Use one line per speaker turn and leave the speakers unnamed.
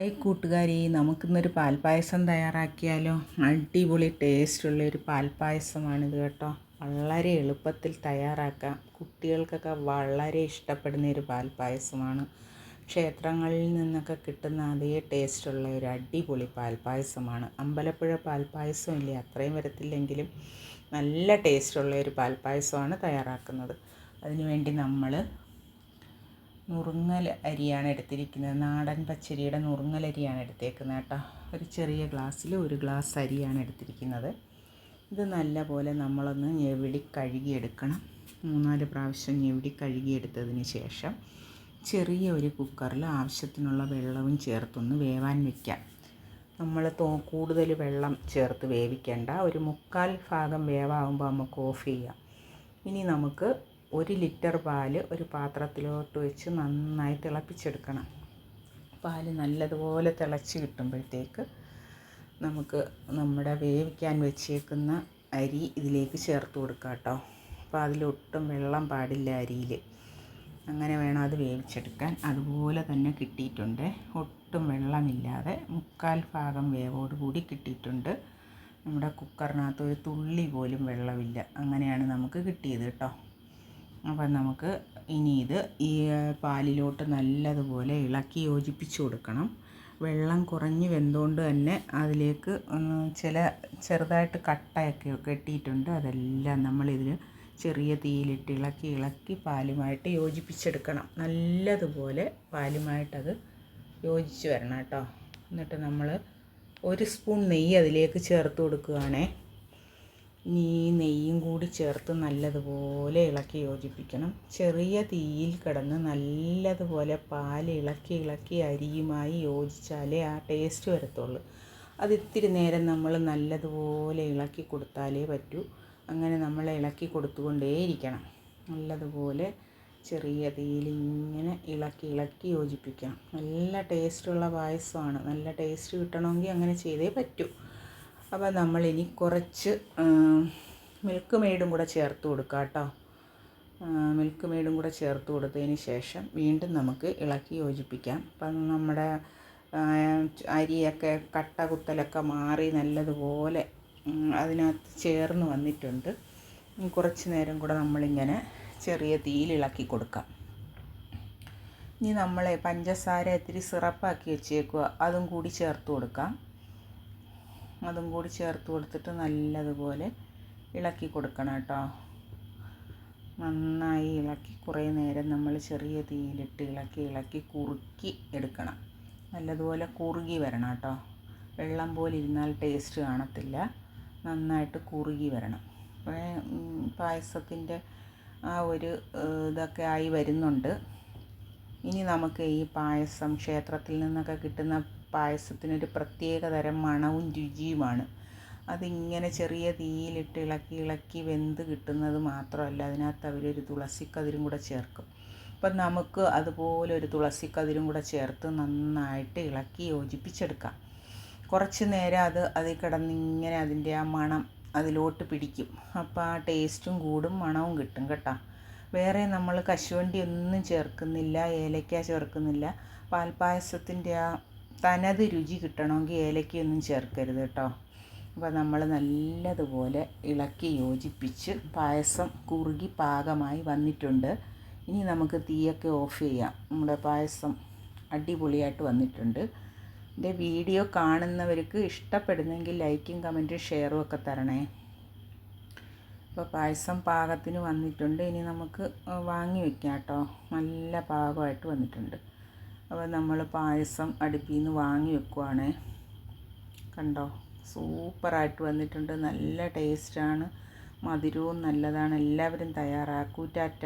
Hi കൂട്ടുകാരി നമുക്കിന്നൊരു പാൽപ്പായസം തയ്യാറാക്കിയാലോ? അടിപൊളി ടേസ്റ്റുള്ള ഒരു പാൽപ്പായസമാണിത് കേട്ടോ. വളരെ എളുപ്പത്തിൽ തയ്യാറാക്കാം. കുട്ടികൾക്കൊക്കെ വളരെ ഇഷ്ടപ്പെടുന്ന ഒരു പാൽപ്പായസമാണ്. ക്ഷേത്രങ്ങളിൽ നിന്നൊക്കെ കിട്ടുന്ന അതേ ടേസ്റ്റുള്ള ഒരു അടിപൊളി പാൽപ്പായസമാണ്. അമ്പലപ്പുഴ പാൽപ്പായസം ഇല്ലേ? അത്രയും വരത്തില്ലെങ്കിലും നല്ല ടേസ്റ്റുള്ള ഒരു പാൽപ്പായസമാണ് തയ്യാറാക്കുന്നത്. അതിനുവേണ്ടി നമ്മൾ നുറുങ്ങൽ അരിയാണ് എടുത്തിരിക്കുന്നത്. നാടൻ പച്ചരിയുടെ നുറുങ്ങൽ അരിയാണ് എടുത്തേക്കുന്നത് കേട്ടോ. ഒരു ചെറിയ ഗ്ലാസ്സിൽ ഒരു ഗ്ലാസ് അരിയാണ് എടുത്തിരിക്കുന്നത്. ഇത് നല്ല പോലെ നമ്മളൊന്ന് ഞെവിടി കഴുകിയെടുക്കണം. മൂന്നാൽ പ്രാവശ്യം ഞെവിടി കഴുകിയെടുത്തതിന് ശേഷം ചെറിയ ഒരു കുക്കറിൽ ആവശ്യത്തിനുള്ള വെള്ളവും ചേർത്തൊന്ന് വേവാൻ വയ്ക്കാം നമ്മൾ തോ കൂടുതൽ വെള്ളം ചേർത്ത് വേവിക്കേണ്ട. ഒരു മുക്കാൽ ഭാഗം വേവാകുമ്പോൾ നമുക്ക് ഓഫ് ചെയ്യാം. ഇനി നമുക്ക് ഒരു ലിറ്റർ പാൽ ഒരു പാത്രത്തിലോട്ട് വെച്ച് നന്നായി തിളപ്പിച്ചെടുക്കണം. പാൽ നല്ലതുപോലെ തിളച്ച് കിട്ടുമ്പോഴത്തേക്ക് നമുക്ക് നമ്മുടെ വേവിക്കാൻ വെച്ചേക്കുന്ന അരി ഇതിലേക്ക് ചേർത്ത് കൊടുക്കാം കേട്ടോ. അപ്പോൾ അതിലൊട്ടും വെള്ളം പാടില്ല അരിയിൽ അങ്ങനെ വേണം അത് വേവിച്ചെടുക്കാൻ. അതുപോലെ തന്നെ കിട്ടിയിട്ടുണ്ട്. ഒട്ടും വെള്ളമില്ലാതെ മുക്കാൽ ഭാഗം വേവോടുകൂടി കിട്ടിയിട്ടുണ്ട്. നമ്മുടെ കുക്കറിനകത്ത് ഒരു തുള്ളി പോലും വെള്ളമില്ല. അങ്ങനെയാണ് നമുക്ക് കിട്ടിയത് കേട്ടോ. അപ്പം നമുക്ക് ഇനി ഇത് ഈ പാലിലോട്ട് നല്ലതുപോലെ ഇളക്കി യോജിപ്പിച്ച് കൊടുക്കണം. വെള്ളം കുറഞ്ഞ് വെന്തുകൊണ്ട് തന്നെ അതിലേക്ക് ചില ചെറുതായിട്ട് കട്ടയൊക്കെ കെട്ടിയിട്ടുണ്ട്. അതെല്ലാം നമ്മളിതിൽ ചെറിയ തീയിലിട്ട് ഇളക്കി ഇളക്കി പാലുമായിട്ട് യോജിപ്പിച്ചെടുക്കണം. നല്ലതുപോലെ പാലുമായിട്ടത് യോജിച്ച് വരണം കേട്ടോ. എന്നിട്ട് നമ്മൾ ഒരു സ്പൂൺ നെയ്യ് അതിലേക്ക് ചേർത്ത് കൊടുക്കുകയാണേ. ഇനി ഈ നെയ്യും കൂടി ചേർത്ത് നല്ലതുപോലെ ഇളക്കി യോജിപ്പിക്കണം. ചെറിയ തീയിൽ കിടന്ന് നല്ലതുപോലെ പാൽ ഇളക്കി ഇളക്കി അരിയുമായി യോജിച്ചാലേ ആ ടേസ്റ്റ് വരത്തുള്ളൂ. അത് ഇത്തിരി നേരം നമ്മൾ നല്ലതുപോലെ ഇളക്കി കൊടുത്താലേ പറ്റൂ. അങ്ങനെ നമ്മൾ ഇളക്കി കൊടുത്തുകൊണ്ടേയിരിക്കണം. നല്ലതുപോലെ ചെറിയ തീയിൽ ഇങ്ങനെ ഇളക്കി ഇളക്കി യോജിപ്പിക്കണം. നല്ല ടേസ്റ്റുള്ള പായസമാണ്. നല്ല ടേസ്റ്റ് കിട്ടണമെങ്കിൽ അങ്ങനെ ചെയ്തേ പറ്റൂ. അപ്പോൾ നമ്മളിനി കുറച്ച് മിൽക്ക് മെയ്ഡും കൂടെ ചേർത്ത് കൊടുക്കുക കേട്ടോ. മിൽക്ക് മെയ്ഡും കൂടെ ചേർത്ത് കൊടുത്തതിന് ശേഷം വീണ്ടും നമുക്ക് ഇളക്കി യോജിപ്പിക്കാം. അപ്പം നമ്മുടെ അരിയൊക്കെ കട്ട കുത്തലൊക്കെ മാറി നല്ലതുപോലെ അതിനകത്ത് ചേർന്ന് വന്നിട്ടുണ്ട്. കുറച്ച് നേരം കൂടെ നമ്മളിങ്ങനെ ചെറിയ തീയിൽ ഇളക്കി കൊടുക്കാം. ഇനി നമ്മളെ പഞ്ചസാര ഇത്തിരി സിറപ്പാക്കി വെച്ചേക്കുക അതും കൂടി ചേർത്ത് കൊടുക്കാം. അതും കൂടി ചേർത്ത് കൊടുത്തിട്ട് നല്ലതുപോലെ ഇളക്കി കൊടുക്കണം കേട്ടോ. നന്നായി ഇളക്കി കുറേ നേരം നമ്മൾ ചെറിയ തീയിലിട്ട് ഇളക്കി ഇളക്കി കുറുക്കി എടുക്കണം. നല്ലതുപോലെ കുറുകി വരണം കേട്ടോ. വെള്ളം പോലെ ഇരുന്നാൽ ടേസ്റ്റ് കാണത്തില്ല. നന്നായിട്ട് കുറുകി വരണം. പായസത്തിന്റെ ആ ഒരു ഇതൊക്കെ ആയി വരുന്നുണ്ട്. ഇനി നമുക്ക് ഈ പായസം ക്ഷേത്രത്തിൽ നിന്നൊക്കെ കിട്ടുന്ന പായസത്തിനൊരു പ്രത്യേക തരം മണവും രുചിയുമാണ്. അതിങ്ങനെ ചെറിയ തീയിലിട്ട് ഇളക്കി ഇളക്കി വെന്ത് കിട്ടുന്നത് മാത്രമല്ല അതിനകത്ത് അവരൊരു തുളസിക്കതിരും കൂടെ ചേർക്കും. അപ്പം നമുക്ക് അതുപോലെ ഒരു തുളസിക്കതിരും കൂടെ ചേർത്ത് നന്നായിട്ട് ഇളക്കി യോജിപ്പിച്ചെടുക്കാം. കുറച്ച് നേരം അത് അതിൽ കിടന്നിങ്ങനെ അതിന്റെ ആ മണം അതിലോട്ട് പിടിക്കും. അപ്പോൾ ആ ടേസ്റ്റും കൂടും മണവും കിട്ടും കേട്ടോ. വേറെ നമ്മൾ കശുവണ്ടി ഒന്നും ചേർക്കുന്നില്ല ഏലക്ക ചേർക്കുന്നില്ല. പാൽപ്പായസത്തിന്റെ ആ തനത് രുചി കിട്ടണമെങ്കിൽ ഏലക്കയൊന്നും ചേർക്കരുത് കേട്ടോ. അപ്പോൾ നമ്മൾ നല്ലതുപോലെ ഇളക്കി യോജിപ്പിച്ച് പായസം കുറുകി പാകമായി വന്നിട്ടുണ്ട്. ഇനി നമുക്ക് തീയൊക്കെ ഓഫ് ചെയ്യാം. നമ്മുടെ പായസം അടിപൊളിയായിട്ട് വന്നിട്ടുണ്ട്. എന്റെ വീഡിയോ കാണുന്നവർക്ക് ഇഷ്ടപ്പെടുന്നെങ്കിൽ ലൈക്കും കമന്റും ഷെയറും ഒക്കെ തരണേ. അപ്പോൾ പായസം പാകത്തിന് വന്നിട്ടുണ്ട്. ഇനി നമുക്ക് വാങ്ങി വെക്കാം കേട്ടോ. നല്ല പാകമായിട്ട് വന്നിട്ടുണ്ട്. അപ്പോൾ നമ്മൾ പായസം അടുപ്പിൽ നിന്ന് വാങ്ങി വെക്കുവാണ്. കണ്ടോ? സൂപ്പറായിട്ട് വന്നിട്ടുണ്ട്. നല്ല ടേസ്റ്റാണ്. മധുരവും നല്ലതാണ്. എല്ലാവരും തയ്യാറാക്കൂ. ടാറ്റ.